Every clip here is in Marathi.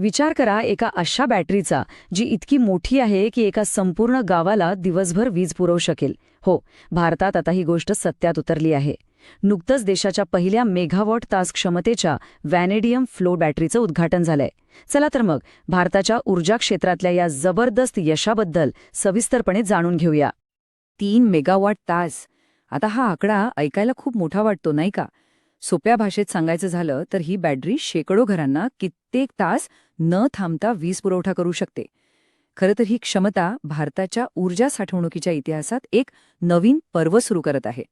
विचार करा एका अशा बॅटरीचा जी इतकी मोठी आहे की एका संपूर्ण गावाला दिवसभर वीज पुरवू शकेल. हो भारतात आता ही गोष्ट सत्यात उतरली आहे. नुकतंच देशाच्या पहिल्या मेगावॉट तास क्षमतेच्या व्हॅनेडियम फ्लो बॅटरीचं उद्घाटन झालंय. चला तर मग भारताच्या ऊर्जा क्षेत्रातल्या या जबरदस्त यशाबद्दल सविस्तरपणे जाणून घेऊया. तीन मेगावॉट तास. आता हा आकडा ऐकायला खूप मोठा वाटतो नाही का? सोप्या भाषेत सांगायचं झालं तर ही बॅटरी शेकडो घरांना कित्येक तास न थांबता वीज पुरवठा करू शकते. खरं तर ही क्षमता भारताच्या ऊर्जा साठवणुकीच्या इतिहासात एक नवीन पर्व सुरू करत आहे.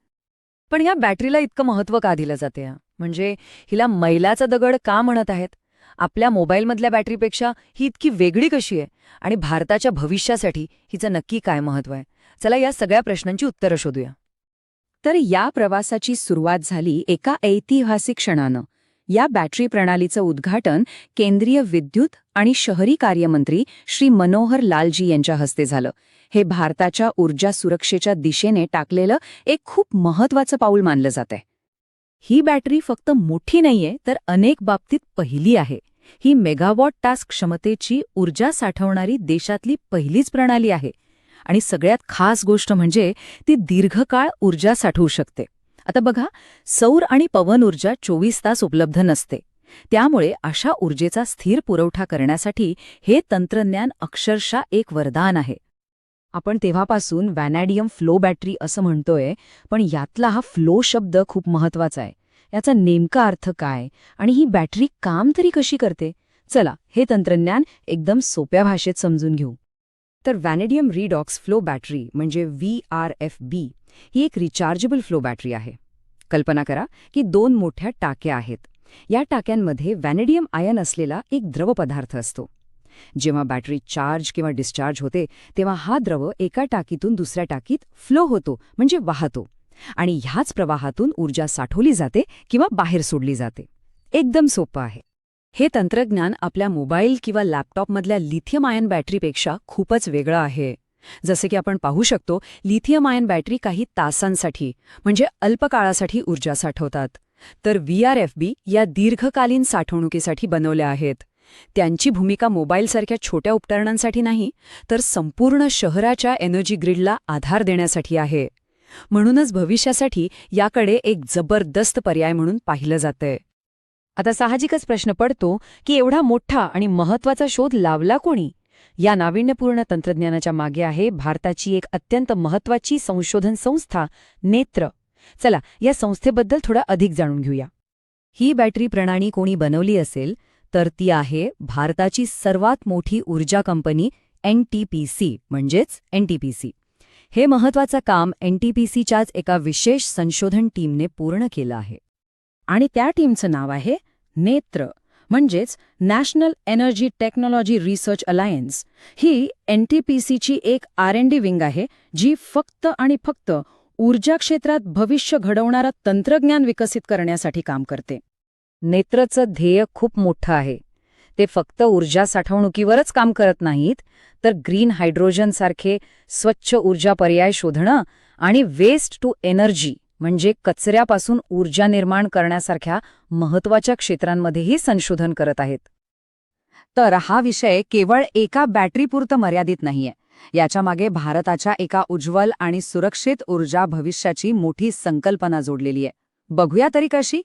पण या बॅटरीला इतकं महत्त्व का दिलं जाते? म्हणजे हिला मैलाचा दगड का म्हणत आहेत? आपल्या मोबाईलमधल्या बॅटरीपेक्षा ही इतकी वेगळी कशी आहे? आणि भारताच्या भविष्यासाठी हिचं नक्की काय महत्त्व आहे? चला या सगळ्या प्रश्नांची उत्तरं शोधूया. तर या प्रवासाची सुरुवात झाली एका ऐतिहासिक क्षणानं. या बॅटरी प्रणालीचं उद्घाटन केंद्रीय विद्युत आणि शहरी कार्यमंत्री श्री मनोहर लालजी यांच्या हस्ते झालं. हे भारताच्या ऊर्जा सुरक्षेच्या दिशेने टाकलेलं एक खूप महत्वाचं पाऊल मानलं जातंय. ही बॅटरी फक्त मोठी नाहीये तर अनेक बाबतीत पहिली आहे. ही मेगावॉट टास्क क्षमतेची ऊर्जा साठवणारी देशातली पहिलीच प्रणाली आहे. आणि सगळ्यात खास गोष्ट म्हणजे ती दीर्घकाळ ऊर्जा साठवू शकते. आता बघा सौर आणि पवन ऊर्जा चोवीस तास उपलब्ध नसते. त्यामुळे अशा ऊर्जेचा स्थिर पुरवठा करण्यासाठी हे तंत्रज्ञान अक्षरशः एक वरदान आहे. आपण तेव्हापासून वॅनॅडियम फ्लो बॅटरी असं म्हणतोय पण यातला हा फ्लो शब्द खूप महत्त्वाचा आहे. याचा नेमका अर्थ काय आणि ही बॅटरी काम तरी कशी करते? चला हे तंत्रज्ञान एकदम सोप्या भाषेत समजून घेऊ. तर व्हॅनेडियम रिडॉक्स फ्लो बॅटरी म्हणजे व्ही आर एफ बी ही एक रिचार्जेबल फ्लो बॅटरी आहे. कल्पना करा की दोन मोठ्या टाक्या आहेत. या टाक्यांमध्ये व्हॅनेडियम आयन असलेला एक द्रवपदार्थ असतो. जेव्हा बॅटरी चार्ज किंवा डिस्चार्ज होते तेव्हा हा द्रव एका टाकीतून दुसऱ्या टाकीत फ्लो होतो म्हणजे वाहतो आणि ह्याच प्रवाहातून ऊर्जा साठवली जाते किंवा बाहेर सोडली जाते. एकदम सोपं आहे. हे तंत्रज्ञान आपल्या मोबाईल किंवा लॅपटॉपमधल्या लिथियम आयन बॅटरीपेक्षा खूपच वेगळं आहे. जसे की आपण पाहू शकतो लिथियम आयन बॅटरी काही तासांसाठी म्हणजे अल्पकाळासाठी ऊर्जा साठवतात. तर व्ही आर एफ बी या दीर्घकालीन साठवणुकीसाठी बनवल्या आहेत. त्यांची भूमिका मोबाईलसारख्या छोट्या उपकरणांसाठी नाही तर संपूर्ण शहराच्या एनर्जी ग्रिडला आधार देण्यासाठी आहे. म्हणूनच भविष्यासाठी याकडे एक जबरदस्त पर्याय म्हणून पाहिलं जातंय. आता साहजिकच प्रश्न पडतो की एवढा मोठा आणि महत्त्वाचा शोध लावला कोणी? या नाविन्यपूर्ण तंत्रज्ञानाच्या मागे आहे भारताची एक अत्यंत महत्वाची संशोधन संस्था नेत्र. चला या संस्थेबद्दल थोडं अधिक जाणून घेऊया. ही बॅटरी प्रणाली कोणी बनवली असेल तर ती आहे भारताची सर्वात मोठी ऊर्जा कंपनी एनटीपीसी म्हणजेच एनटीपीसी हे महत्वाचं काम एन एनटीपीसीच्याच एका विशेष संशोधन टीमने पूर्ण केलं आहे. आणि त्या टीमचं नाव आहे नेत्र म्हणजेच national energy technology research alliance ही एनटीपीसीची एक आर एन डी विंग आहे जी फक्त आणि फक्त ऊर्जा क्षेत्रात भविष्य घडवणारं तंत्रज्ञान विकसित करण्यासाठी काम करते. नेत्रचं ध्येय खूप मोठं आहे. ते फक्त ऊर्जा साठवणुकीवरच काम करत नाहीत तर ग्रीन हायड्रोजनसारखे स्वच्छ ऊर्जा पर्याय शोधणं आणि वेस्ट टू एनर्जी म्हणजे कचऱ्यापासून ऊर्जा निर्माण करण्यासारख्या महत्त्वाच्या क्षेत्रांमध्येही संशोधन करत आहेत. तर हा विषय केवळ एका बॅटरीपुरतं मर्यादित नाहीये. याच्यामागे भारताच्या एका उज्ज्वल आणि सुरक्षित ऊर्जा भविष्याची मोठी संकल्पना जोडलेली आहे. बघूया तरी कशी?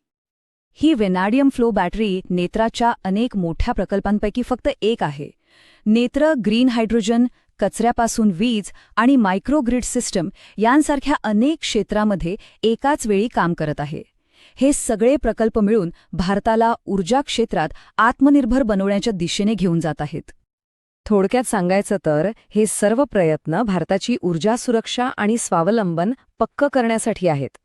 ही वेनाडियम फ्लो बॅटरी नेत्राच्या अनेक मोठ्या प्रकल्पांपैकी फक्त एक आहे. नेत्र ग्रीन हायड्रोजन कचऱ्यापासून वीज आणि मायक्रोग्रिड सिस्टम यांसारख्या अनेक क्षेत्रामध्ये एकाच वेळी काम करत आहे. हे सगळे प्रकल्प मिळून भारताला ऊर्जा क्षेत्रात आत्मनिर्भर बनवण्याच्या दिशेने घेऊन जात आहेत. थोडक्यात सांगायचं तर हे सर्व प्रयत्न भारताची ऊर्जा सुरक्षा आणि स्वावलंबन पक्क करण्यासाठी आहेत.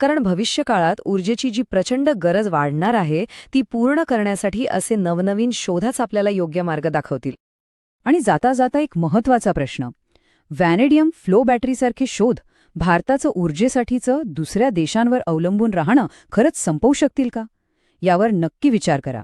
कारण भविष्यकाळात ऊर्जेची जी प्रचंड गरज वाढणार आहे ती पूर्ण करण्यासाठी असे नवनवीन शोधच आपल्याला योग्य मार्ग दाखवतील. आणि जाता जाता एक महत्त्वाचा प्रश्न. व्हॅनेडियम फ्लो बॅटरीसारखे शोध भारताचं ऊर्जेसाठीचं दुसऱ्या देशांवर अवलंबून राहणं खरंच संपवू शकतील का? यावर नक्की विचार करा.